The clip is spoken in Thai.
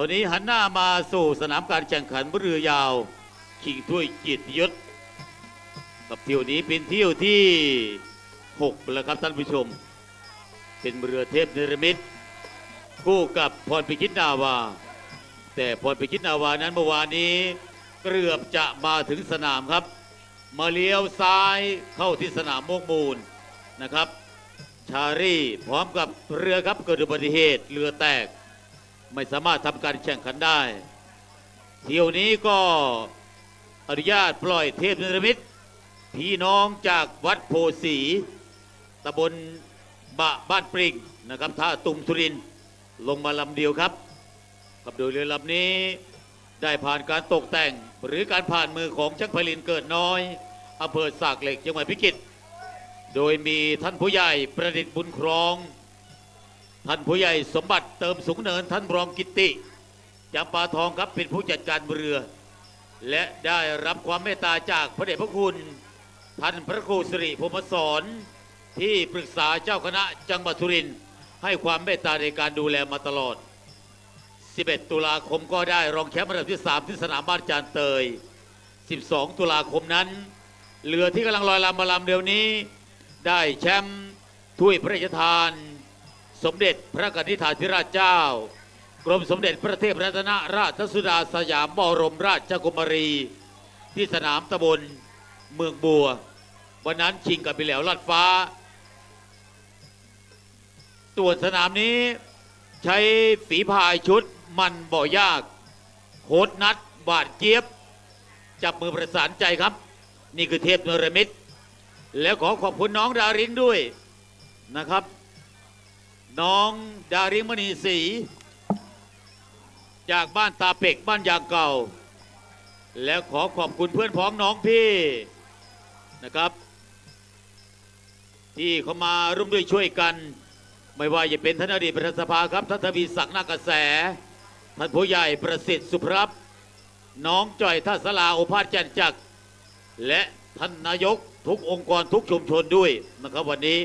ตอนนี้หันหน้ามาสู่สนามการแข่งขันเรือยาวชิงถ้วยจิตยศกับเที่ยวนี้เป็นเที่ยวที่ 6 แล้วครับท่านผู้ชม เป็นเรือเทพเนรมิตคู่กับพรพิชิตนาวา แต่พรพิชิตนาวานั้นเมื่อวานนี้เกือบจะมาถึงสนามครับ มาเลี้ยวซ้ายเข้าที่สนามโมกมูลนะครับ ชารีพร้อมกับเรือครับเกิดอุบัติเหตุเรือแตก ไม่สามารถทำการแข่งขันได้ เที่ยวนี้ก็อนุญาตปล่อยเทพนิรมิตพี่น้องจากวัดโพสีตำบลบะบ้านปริงนะครับท่าตุมทุรินลงมาลำเดียวครับ กับโดยเรือลำนี้ได้ผ่านการตกแต่ง หรือการผ่านมือของช่างผลินเกิดน้อยอำเภอสากเหล็กจังหวัดพิจิตรโดยมีท่านผู้ใหญ่ประดิษฐ์บุญครอง ท่านผู้ใหญ่สมบัติเติมสูงเนินท่านรองกิติจำปาทองครับเป็นผู้จัดการเรือ และได้รับความเมตตาจากพระเดชพระคุณ ท่านพระครูสิริพรมสอนที่ปรึกษาเจ้าคณะจังหวัดสุรินทร์ให้ความเมตตาในการดูแลมาตลอด 11 ตุลาคมก็ได้รองแชมป์อันดับที่ 3 ที่สนามบ้านจานเตย 12 ตุลาคมนั้น เรือที่กำลังลอยลำมาลำเดียวนี้ ได้แชมป์ถ้วยพระราชทาน สมเด็จพระกนิษฐาธิราชเจ้า กรมสมเด็จพระเทพรัตนราชสุดาสยามบรมราชกุมารี ที่สนามตำบลเมืองบัว วันนั้นชิงกับปิแหลวลาดฟ้าตัวจสนามนี้ใช้ฝีพายชุดมันบ่อยากโคตรนัดบาดเจี๊ยบ จับมือประสานใจครับ นี่คือเทพนรมิตรแล้วขอขอบคุณน้องดาริงด้วยนะครับ น้องดาริมณีศรีจากบ้านตาเป็กบ้านยางเก่า แล้วขอขอบคุณเพื่อนพ้องน้องพี่นะครับ ที่เขามาร่วมด้วยช่วยกัน ไม่ว่าจะเป็นท่านอดีตประธานสภาครับท่านทวีศักดิ์นากระแสท่านผู้ใหญ่ประสิทธิ์สุภรับน้องจ่อยท่าสลาโอภาสจันจักร และท่านนายกทุกองค์กรทุกชุมชนด้วยนะครับวันนี้